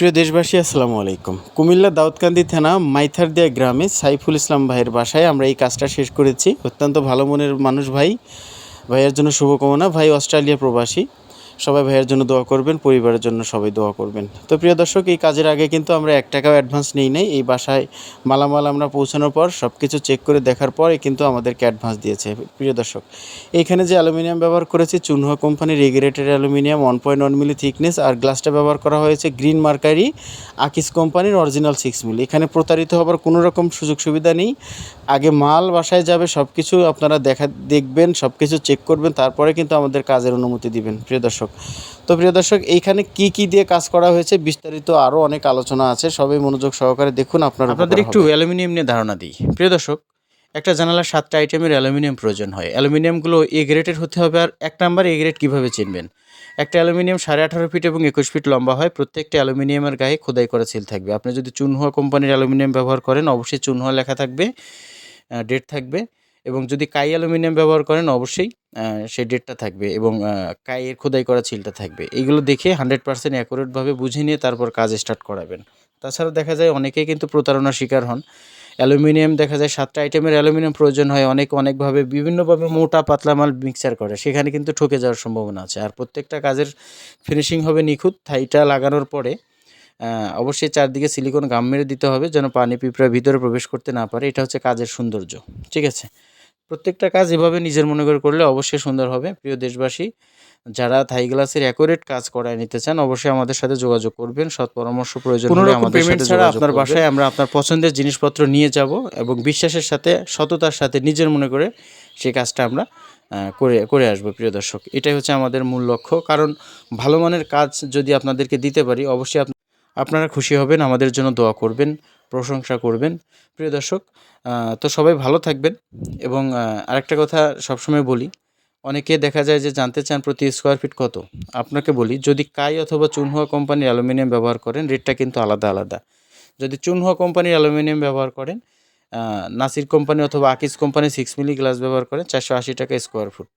প্রিয় দেশবাসী, আসসালামু আলাইকুম। কুমিল্লা দাউদকান্দি থানা মাইথারদিয়া গ্রামে সাইফুল ইসলাম ভাইয়ের বাসায় আমরা এই কাজটা শেষ করেছি। অত্যন্ত ভালো মনের মানুষ ভাই। ভাইয়ের জন্য শুভকামনা। ভাই, অস্ট্রেলিয়া প্রবাসী। সবাই ভাইয়ের জন্য দোয়া করবেন, পরিবারের জন্য সবাই দোয়া করবেন। তো প্রিয় দর্শক, এই কাজের আগে কিন্তু আমরা এক টাকাও অ্যাডভান্স নেই নাই। এই বাসায় মালামাল আমরা পৌঁছানোর পর সব কিছু চেক করে দেখার পরে কিন্তু আমাদেরকে অ্যাডভান্স দিয়েছে। প্রিয় দর্শক, এইখানে যে অ্যালুমিনিয়াম ব্যবহার করেছি, চুনহা কোম্পানির regulated aluminium one point one milli thickness আর গ্লাসটা ব্যবহার করা হয়েছে গ্রিন মার্কারি, আকিস কোম্পানির অরিজিনাল সিক্স মিলি এখানে প্রতারিত হবার কোনো রকম সুযোগ সুবিধা নেই। আগে মাল বাসায় যাবে সব কিছু আপনারা দেখা, দেখবেন সব কিছু চেক করবেন, তারপরে কিন্তু আমাদের কাজের অনুমতি দিবেন। প্রিয় দর্শক তো প্রিয় দর্শক এইখানে কি কি দিয়ে কাজ করা হয়েছে বিস্তারিত আরও অনেক আলোচনা আছে সবাই মনোযোগ সহকারে দেখুন আপনারা আপনাদের একটু অ্যালুমিনিয়াম নিয়ে ধারণা দিই। প্রিয় দর্শক একটা জানালার সাতটা আইটেমের অ্যালুমিনিয়াম প্রয়োজন হয়। অ্যালুমিনিয়ামগুলো এ গ্রেডের হতে হবে আর এক নাম্বার এ গ্রেড কীভাবে চিনবেন? একটা অ্যালুমিনিয়াম সাড়ে আঠারো ফিট এবং একুশ ফিট লম্বা হয় প্রত্যেকটা অ্যালুমিনিয়ামের গায়ে খোদাই করা সিল থাকবে। আপনি যদি চুনহুয়া কোম্পানির অ্যালুমিনিয়াম ব্যবহার করেন অবশ্যই চুনহুয়া লেখা থাকবে ডেট থাকবে। এবং যদি কাই অ্যালুমিনিয়াম ব্যবহার করেন, অবশ্যই সেই ডেটটা থাকবে এবং কাইয়ের খোদাই করা সিলটা থাকবে। এইগুলো দেখে হান্ড্রেড পার্সেন্ট অ্যাকুরেটভাবে বুঝে নিয়ে তারপর কাজ স্টার্ট করাবেন। তাছাড়া দেখা যায় অনেকেই কিন্তু প্রতারণার শিকার হন। অ্যালুমিনিয়াম দেখা যায় সাতটা আইটেমের অ্যালুমিনিয়াম প্রয়োজন হয়। অনেক অনেকভাবে বিভিন্নভাবে মোটা পাতলা মাল মিক্সার করে। সেখানে কিন্তু ঠকে যাওয়ার সম্ভাবনা আছে। আর প্রত্যেকটা কাজের ফিনিশিং হবে নিখুঁত। থাইটা লাগানোর পরে অবশ্যই চারদিকে সিলিকন গাম মেরে দিতে হবে যেন পানি পিঁপড়া ভিতরে প্রবেশ করতে না পারে। এটা হচ্ছে কাজের সৌন্দর্য ঠিক আছে? প্রত্যেকটা কাজ এভাবে নিজের মনে করে করলে অবশ্যই সুন্দর হবে। প্রিয় দেশবাসী যারা থাই গ্লাসের অ্যাকুরেট কাজ করায় নিতে চান অবশ্যই আমাদের সাথে যোগাযোগ করবেন। সৎ পরামর্শ প্রয়োজন হলে আমাদের সাথে ছাড়া আপনার বাসায় আমরা আপনার পছন্দের জিনিসপত্র নিয়ে যাব এবং বিশ্বাসের সাথে সততার সাথে নিজের মনে করে সেই কাজটা আমরা করে করে আসব প্রিয় দর্শক। এটাই হচ্ছে আমাদের মূল লক্ষ্য। কারণ ভালো মানের কাজ যদি আপনাদেরকে দিতে পারি অবশ্যই আপনারা খুশি হবেন, আমাদের জন্য দোয়া করবেন, প্রশংসা করবেন। প্রিয় দর্শক তো সবাই ভালো থাকবেন এবং আরেকটা কথা সবসময় বলি, অনেকে দেখা যায় যে জানতে চান প্রতি স্কোয়ার ফিট কত। আপনাকে বলি, যদি কাই অথবা চুনহুয়া কোম্পানির অ্যালুমিনিয়াম ব্যবহার করেন, রেটটা কিন্তু আলাদা আলাদা। যদি চুনহুয়া কোম্পানির অ্যালুমিনিয়াম ব্যবহার করেন নাসির কোম্পানি অথবা আকিস কোম্পানি সিক্স মিলি গ্লাস ব্যবহার করেন, চারশো আশি টাকা স্কোয়ার ফুট